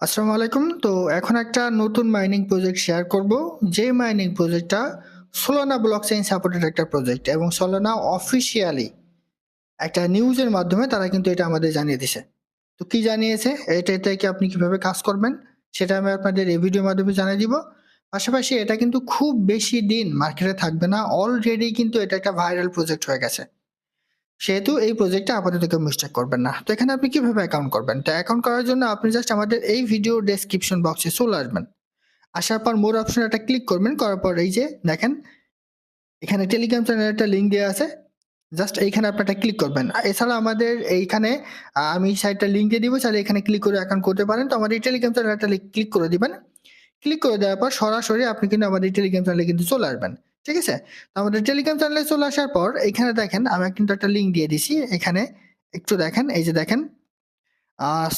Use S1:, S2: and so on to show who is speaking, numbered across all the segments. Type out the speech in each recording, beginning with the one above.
S1: আসসালামু আলাইকুম। তো এখন একটা নতুন মাইনিং প্রজেক্ট শেয়ার করব। যে মাইনিং প্রজেক্টটা সোলানা ব্লক চেইন সাপোর্টেড একটা প্রজেক্ট এবং সোলানা অফিসিয়ালি একটা নিউজের মাধ্যমে তারা কিন্তু এটা আমাদের জানিয়ে দিছে তো কি জানিয়েছে? এটা থেকে আপনি কীভাবে কাজ করবেন? সেটা আমি আপনাদের এই ভিডিওর মাধ্যমে জানিয়ে দিব। পাশাপাশি এটা কিন্তু খুব বেশি দিন মার্কেটে থাকবে না। অলরেডি কিন্তু এটা একটা ভাইরাল প্রজেক্ট হয়ে গেছে। সেহেতু এই প্রজেক্টটা আপাতত কেউ মিস্টেক করবেন না। তো এখানে আপনি কীভাবে অ্যাকাউন্ট করবেন? তো অ্যাকাউন্ট করার জন্য আপনি জাস্ট আমাদের এই ভিডিও ডেসক্রিপশন বক্সে চলে আসবেন। আসার পর মোর অপশন একটা ক্লিক করবেন, করার পর এই যে দেখেন, এখানে টেলিগ্রাম চ্যানেলের একটা লিঙ্ক দেওয়া আছে। জাস্ট এইখানে আপনি একটা ক্লিক করবেন। এছাড়া আমাদের এইখানে আমি সাইটটা লিঙ্ক দিয়ে দিব তাহলে এখানে ক্লিক করে অ্যাকাউন্ট করতে পারেন। তো আমাদের টেলিগ্রাম চ্যানেল একটা ক্লিক করে দিবেন। ক্লিক করে দেওয়ার পর সরাসরি আপনি কিন্তু আমাদের টেলিগ্রাম চ্যানেলে কিন্তু চলে আসবেন। ঠিক আছে? তো আমাদের টেলিগ্রাম চ্যানেলে চলে আসার পর এখানে দেখেন আমি কিন্তু একটা লিঙ্ক দিয়ে দিছি। এখানে একটু দেখেন, এই যে দেখেন।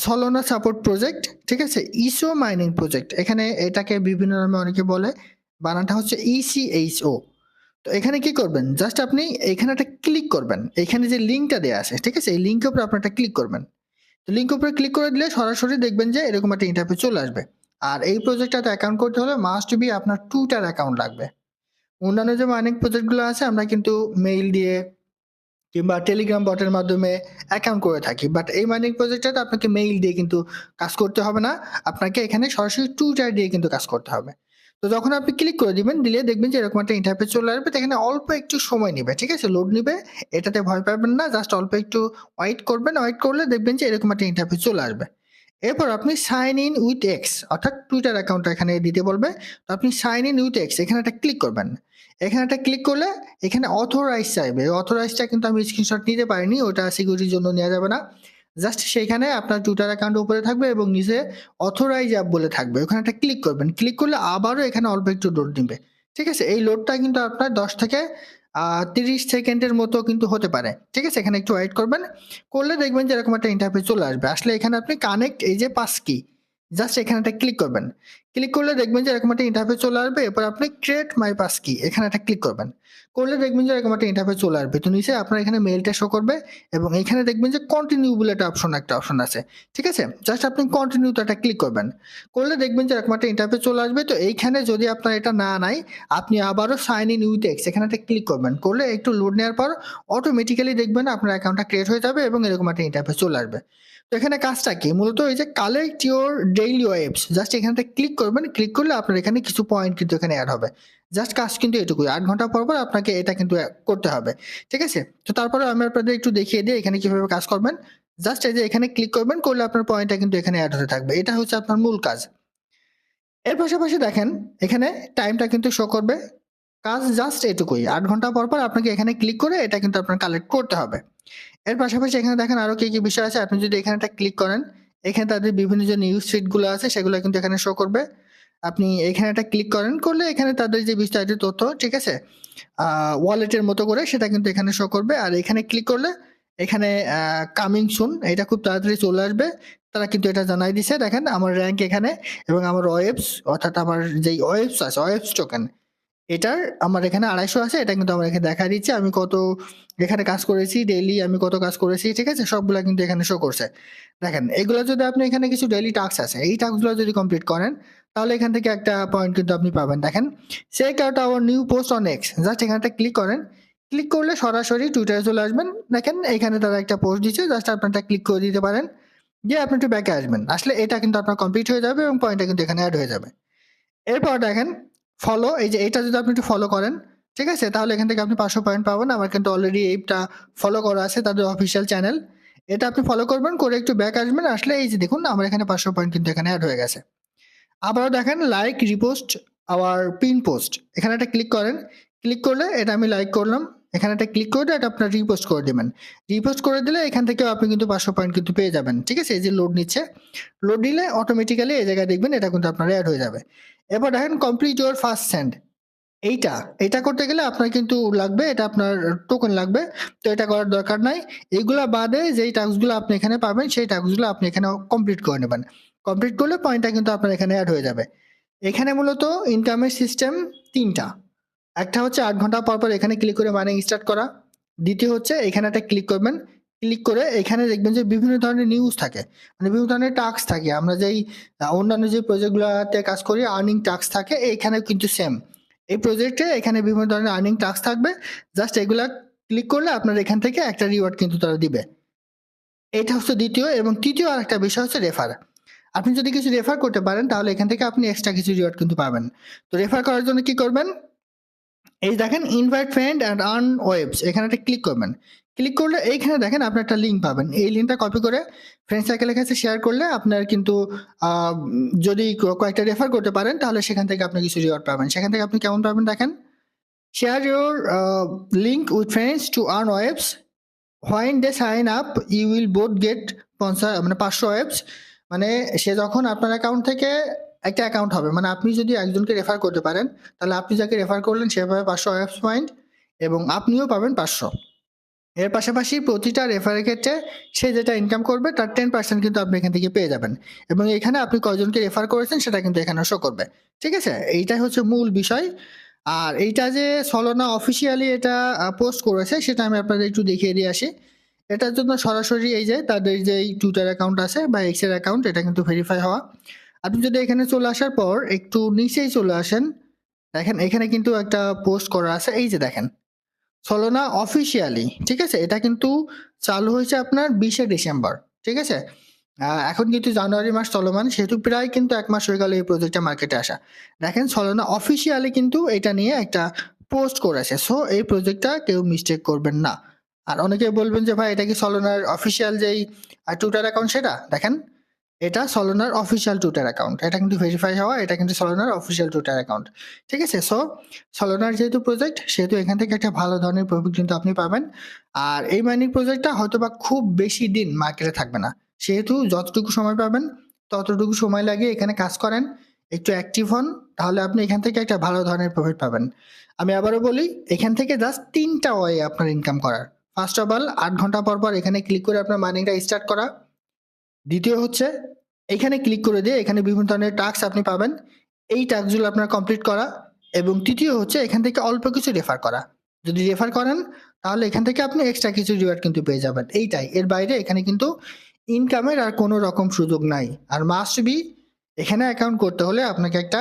S1: সলোনা সাপোর্ট প্রজেক্ট ঠিক আছে? ইসো মাইনিং প্রজেক্ট এখানে এটাকে বিভিন্ন নামে অনেকে বলে। বানানটা হচ্ছে E ইসিএইচও তো এখানে কি করবেন? জাস্ট আপনি এখানে একটা ক্লিক করবেন। এখানে যে লিঙ্কটা দেওয়া আছে, ঠিক আছে? এই লিঙ্কের উপরে আপনি একটা ক্লিক করবেন। তো লিঙ্কের উপরে ক্লিক করে দিলে সরাসরি দেখবেন যে এরকম একটা ইন্টারভিউ চলে আসবে। আর এই প্রজেক্টটাতে অ্যাকাউন্ট করতে হলে মাস্ট বি আপনার টুইটার অ্যাকাউন্ট লাগবে। অন্যান্য যে মাইনিং প্রজেক্টগুলো আছে, আমরা কিন্তু মেইল দিয়ে কিংবা টেলিগ্রাম বটের মাধ্যমে অ্যাকাউন্ট করে থাকি। বাট এই মাইনিং প্রজেক্টটাতে আপনাকে মেইল দিয়ে কিন্তু কাজ করতে হবে না। আপনাকে এখানে সরাসরি টুইটার দিয়ে কিন্তু কাজ করতে হবে। তো যখন আপনি ক্লিক করে দিবেন, দিলে দেখবেন যে এরকম একটা ইন্টারফেস চলে আসবে। এখানে অল্প একটু সময় নেবে, ঠিক আছে? লোড নেবে। এটাতে ভয় পাবেন না জাস্ট অল্প একটু ওয়েট করবেন। ওয়েট করলে দেখবেন যে এরকম একটা ইন্টারফেস চলে আসবে। এরপর আপনি সাইন ইন উইথ এক্স অর্থাৎ টুইটার অ্যাকাউন্টটা এখানে দিতে বলবে। তো আপনি সাইন ইন উইথ এক্স এখানে একটা ক্লিক করবেন। এখানে একটা ক্লিক করলে এখানে অথরাইজ চাইবে। অথরাইজটা কিন্তু আমি স্ক্রিনশট নিতে পারিনি, ওটা সিকিউরিটির জন্য নেওয়া যাবে না। জাস্ট সেখানে আপনার টুইটার অ্যাকাউন্ট উপরে থাকবে এবং নিচে অথরাইজ অ্যাপ বলে থাকবে। ওখানে একটা ক্লিক করবেন। ক্লিক করলে আবারও এখানে অল্প একটু লোড নেবে। ঠিক আছে? এই লোডটা কিন্তু আপনার দশ থেকে তিরিশ সেকেন্ডের মতো কিন্তু হতে পারে। ঠিক আছে? এখানে একটু ওয়েট করবেন। করলে দেখবেন যে এরকম একটা ইন্টারফেস চলে আসবে। আসলে এখানে আপনি কানেক্ট এই যে পাস কি জাস্ট এখানে একটা ক্লিক করবেন। ক্লিক করলে দেখবেন যে এরকম একটা ইন্টারফেস চলে আসবে। এরপর আপনি ক্রিয়েট মাই পাস কি এখানে একটা ক্লিক করবেন। করলে দেখবেন যে এরকম একটা ইন্টারফেস চলে আসবে। তো নিচে আপনার এখানে মেলটা শো করবে এবং এখানে দেখবেন যে কন্টিনিউ বলে একটা অপশন একটা অপশন আছে। ঠিক আছে? জাস্ট আপনি কন্টিনিউতে একটা ক্লিক করবেন। করলে দেখবেন যে এরকম একটা ইন্টারফেস চলে আসবে। তো এইখানে যদি আপনার এটা না নাই, আপনি আবারও সাইন ইন উইথ এক্স এখানে একটা ক্লিক করবেন। করলে একটু লোড নেওয়ার পর অটোমেটিক্যালি দেখবেন আপনার অ্যাকাউন্টটা ক্রিয়েট হয়ে যাবে এবং এরকম একটা ইন্টারফেস চলে আসবে। এখানে কাজটা কি? মূলত এই যে collect your daily waves just এখানটা ক্লিক করবেন ক্লিক করলে আপনার এখানে কিছু পয়েন্ট কিন্তু এখানে অ্যাড হবে। জাস্ট কাজ কিন্তু এটুকুই, আট ঘণ্টা পর পর আপনাকে এটা কিন্তু করতে হবে, ঠিক আছে? তো তারপরে আমি আপনাদের একটু দেখিয়ে দিই এখানে কীভাবে কাজ করবেন। জাস্ট এই যে এখানে ক্লিক করবেন, করলে আপনার পয়েন্টটা কিন্তু এখানে অ্যাড হতে থাকবে, এটা হচ্ছে আপনার মূল কাজ। এর পাশাপাশি দেখেন, এখানে টাইমটা কিন্তু শো করবে, কাজ জাস্ট এটুকুই, আট ঘণ্টা পর পর আপনাকে এখানে ক্লিক করে এটা কিন্তু আপনার কালেক্ট করতে হবে। এর পাশাপাশি এখানে দেখেন আরও কি কি বিষয় আছে। আপনি যদি এখানে একটা ক্লিক করেন, এখানে তাদের বিভিন্ন যে নিউজ ফিডগুলো আছে, সেগুলো কিন্তু এখানে শো করবে। আপনি এখানে একটা ক্লিক করেন, করলে এখানে তাদের যে বিস্তারিত তথ্য, ঠিক আছে? ওয়ালেটের মতো করে সেটা কিন্তু এখানে শো করবে। আর এখানে ক্লিক করলে এখানে কামিং সুন এটা খুব তাড়াতাড়ি চলে আসবে। তারা কিন্তু এটা জানাই দিছে। দেখেন আমার র্যাঙ্ক এখানে এবং আমার ওয়েবস অর্থাৎ আমার যেই ওয়েবস আছে ওয়েবস টোকেন এটার আমার এখানে আড়াইশো আছে, এটা কিন্তু আমার এখানে দেখা দিচ্ছে। আমি কত এখানে কাজ করেছি ডেইলি আমি কত কাজ করেছি, ঠিক আছে? সবগুলো কিন্তু এখানে শো করছে। দেখেন, এগুলো যদি আপনি এখানে কিছু ডেইলি টাস্ক আছে, এই টাস্কগুলো যদি কমপ্লিট করেন, তাহলে এখান থেকে একটা পয়েন্ট কিন্তু আপনি পাবেন। দেখেন check out our new post on X just এখানে ক্লিক করেন। ক্লিক করলে সরাসরি টুইটারে চলে আসবেন। দেখেন, এখানে তারা একটা পোস্ট দিচ্ছে জাস্ট আপনি একটা ক্লিক করে দিতে পারেন। দিয়ে আপনি একটু ব্যাকে আসবেন। আসলে এটা কিন্তু আপনার কমপ্লিট হয়ে যাবে এবং পয়েন্টটা কিন্তু এখানে অ্যাড হয়ে যাবে। এরপর দেখেন ফলো এই যে এটা যদি আপনি একটু ফলো করেন, ঠিক আছে? তাহলে এখান থেকে আপনি পাঁচশো পয়েন্ট পাবেন। আমার কিন্তু অলরেডি এইটা ফলো করা আছে, তাদের অফিসিয়াল চ্যানেল এটা আপনি ফলো করবেন, করে একটু ব্যাক আসবেন। আসলে এই যে দেখুন, আমার এখানে পাঁচশো পয়েন্ট কিন্তু এখানে অ্যাড হয়ে গেছে। আবারও দেখেন like repost our pin post এখানে একটা ক্লিক করেন। ক্লিক করলে এটা আমি লাইক করলাম। এখানে একটা ক্লিক করে এটা আপনার রিপোস্ট করে দেবেন। রিপোস্ট করে দিলে এখান থেকেও আপনি কিন্তু পাঁচশো পয়েন্ট কিন্তু পেয়ে যাবেন, ঠিক আছে? এই যে লোড নিচ্ছে লোড নিলে অটোমেটিক্যালি এই জায়গায় দেখবেন এটা কিন্তু আপনার অ্যাড হয়ে যাবে। এরপর দেখেন কমপ্লিট ইউর ফার্স্ট সেন্ড এইটা এটা করতে গেলে আপনার কিন্তু লাগবে, এটা আপনার টোকেন লাগবে, তো এটা করার দরকার নাই। এইগুলা বাদে যেই টাস্কগুলো আপনি এখানে পাবেন, সেই টাস্কগুলো আপনি এখানে কমপ্লিট করে নেবেন। কমপ্লিট করলে পয়েন্টটা কিন্তু আপনার এখানে অ্যাড হয়ে যাবে। এখানে মূলত ইনকামের সিস্টেম তিনটা। একটা হচ্ছে আট ঘণ্টা পর পর এখানে ক্লিক করে মাইনিং স্টার্ট করা। দ্বিতীয় হচ্ছে এখানে একটা ক্লিক করবেন। ক্লিক করে এখানে দেখবেন যে বিভিন্ন ধরনের নিউজ থাকে। মানে বিভিন্ন ধরনের টাস্ক থাকে। আমরা যেই অন্যান্য যে প্রজেক্টগুলোতে কাজ করি আর্নিং টাস্ক থাকে এখানে কিন্তু সেম এই প্রজেক্টে এখানে বিভিন্ন ধরনের আর্নিং টাস্ক থাকবে। জাস্ট এগুলা ক্লিক করলে আপনার এখান থেকে একটা রিওয়ার্ড কিন্তু তারা দিবে। এটা হচ্ছে দ্বিতীয় এবং তৃতীয় আরেকটা বিষয় হচ্ছে রেফার আপনি যদি কিছু রেফার করতে পারেন, তাহলে এখান থেকে আপনি এক্সট্রা কিছু রিওয়ার্ড কিন্তু পাবেন। তো রেফার করার জন্য কি করবেন? এই দেখেন invite friend and earn waves এখানে একটা ক্লিক করবেন। ক্লিক করলে এইখানে দেখেন আপনি একটা লিঙ্ক পাবেন। এই লিঙ্কটা কপি করে ফ্রেন্ড সার্কেলের কাছে শেয়ার করলে আপনার কিন্তু যদি কয়েকটা রেফার করতে পারেন, তাহলে সেখান থেকে আপনি কিছু রিওয়ার্ড পাবেন। সেখান থেকে আপনি কেমন পাবেন দেখেন? Share your link with friends to earn waves when they sign up you will both get পঞ্চাশ মানে পাঁচশো ওয়েবস মানে সে যখন আপনার অ্যাকাউন্ট থেকে একটা অ্যাকাউন্ট হবে। মানে আপনি যদি একজনকে রেফার করতে পারেন, তাহলে আপনি যাকে রেফার করলেন সে পাবে পাঁচশো ওয়েবস পয়েন্ট এবং আপনিও পাবেন পাঁচশো। এর পাশাপাশি প্রতিটা রেফারের ক্ষেত্রে সে যেটা ইনকাম করবে, তার টেন পার্সেন্ট কিন্তু আপনি এখান থেকে পেয়ে যাবেন। এবং এখানে আপনি কয়জনকে রেফার করেছেন সেটা কিন্তু এখানে শো করবে। ঠিক আছে? এইটাই হচ্ছে মূল বিষয়। আর এইটা যে সলোনা অফিসিয়ালি এটা পোস্ট করেছে, সেটা আমি আপনাদের একটু দেখিয়ে দিয়ে আসি। এটার জন্য সরাসরি এই যে, তাদের যে টুইটার অ্যাকাউন্ট আছে বা এক্সের অ্যাকাউন্ট এটা কিন্তু ভেরিফাই হওয়া। আপনি যদি এখানে চলে আসার পর একটু নিচেই চলে আসেন, দেখেন এখানে কিন্তু একটা পোস্ট করা আছে, এই যে দেখেন। সলোনা অফিসিয়ালি ঠিক আছে? এটা কিন্তু চালু হয়েছে আপনার বিশে ডিসেম্বর, ঠিক আছে? এখন কিন্তু জানুয়ারি মাস চলমান, সেহেতু প্রায় কিন্তু এক মাস হয়ে গেল এই প্রজেক্টটা মার্কেটে আসা। দেখেন সলোনা অফিসিয়ালি কিন্তু এটা নিয়ে একটা পোস্ট করেছে সো এই প্রজেক্টটা কেউ মিস্টেক করবেন না। আর অনেকে বলবেন যে, ভাই, এটা কি সলোনার অফিসিয়াল যেই টুইটার অ্যাকাউন্ট সেটা? দেখেন এটা সলোনার অফিসিয়াল টুইটার অ্যাকাউন্ট এটা কিন্তু ভেরিফাই হওয়া, এটা কিন্তু সলোনার অফিসিয়াল টুইটার অ্যাকাউন্ট ঠিক আছে? সো সলোনার যেহেতু প্রজেক্ট সেহেতু এখান থেকে একটা ভালো ধরনের প্রফিট কিন্তু আপনি পাবেন। আর এই মাইনিং প্রজেক্টটা হয়তো বা খুব বেশি দিন মার্কেটে থাকবে না। সেহেতু যতটুকু সময় পাবেন, ততটুকু সময় লাগিয়ে এখানে কাজ করেন। একটু অ্যাক্টিভ হন, তাহলে আপনি এখান থেকে একটা ভালো ধরনের প্রফিট পাবেন। আমি আবারও বলি, এখান থেকে জাস্ট তিনটা ওয়ে আপনার ইনকাম করার। ফার্স্ট অফ অল আট ঘণ্টা পর পর এখানে ক্লিক করে আপনার মাইনিংটা স্টার্ট করা। দ্বিতীয় হচ্ছে, এখানে ক্লিক করে দিয়ে এখানে বিভিন্ন ধরনের টাস্ক আপনি পাবেন। এই টাস্কগুলো আপনার কমপ্লিট করা এবং তৃতীয় হচ্ছে এখান থেকে অল্প কিছু রেফার করা। যদি রেফার করেন, তাহলে এখান থেকে আপনি এক্সট্রা কিছু রিওয়ার্ড কিন্তু পেয়ে যাবেন। এইটাই। এর বাইরে এখানে কিন্তু ইনকামের আর কোনো রকম সুযোগ নাই। আর মাস্ট বি এখানে অ্যাকাউন্ট করতে হলে আপনাকে একটা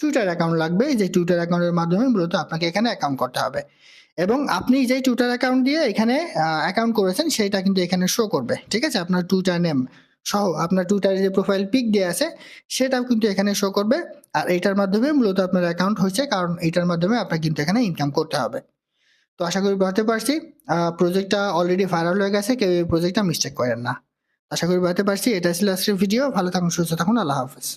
S1: টুইটার অ্যাকাউন্ট লাগবে। যে টুইটার অ্যাকাউন্টের মাধ্যমে মূলত আপনাকে এখানে অ্যাকাউন্ট করতে হবে। এবং আপনি যেই টুইটার অ্যাকাউন্ট দিয়ে এখানে অ্যাকাউন্ট করেছেন, সেইটা কিন্তু এখানে শো করবে। ঠিক আছে? আপনার টুইটার নেম সহ আপনার টুইটারে যে প্রোফাইল পিক দেওয়া আছে, সেটাও কিন্তু এখানে শো করবে। আর এটার মাধ্যমে মূলত আপনার অ্যাকাউন্ট হয়েছে, কারণ এটার মাধ্যমে আপনার কিন্তু এখানে ইনকাম করতে হবে। তো আশা করি বলতে পারছি। প্রজেক্টটা অলরেডি ভাইরাল হয়ে গেছে, কেউ এই প্রজেক্টটা মিস্টেক করেন না। আশা করি বলতে পারছি। এটা ছিল আজকের ভিডিও ভালো থাকুন, সুস্থ থাকুন। আল্লাহ হাফেজ।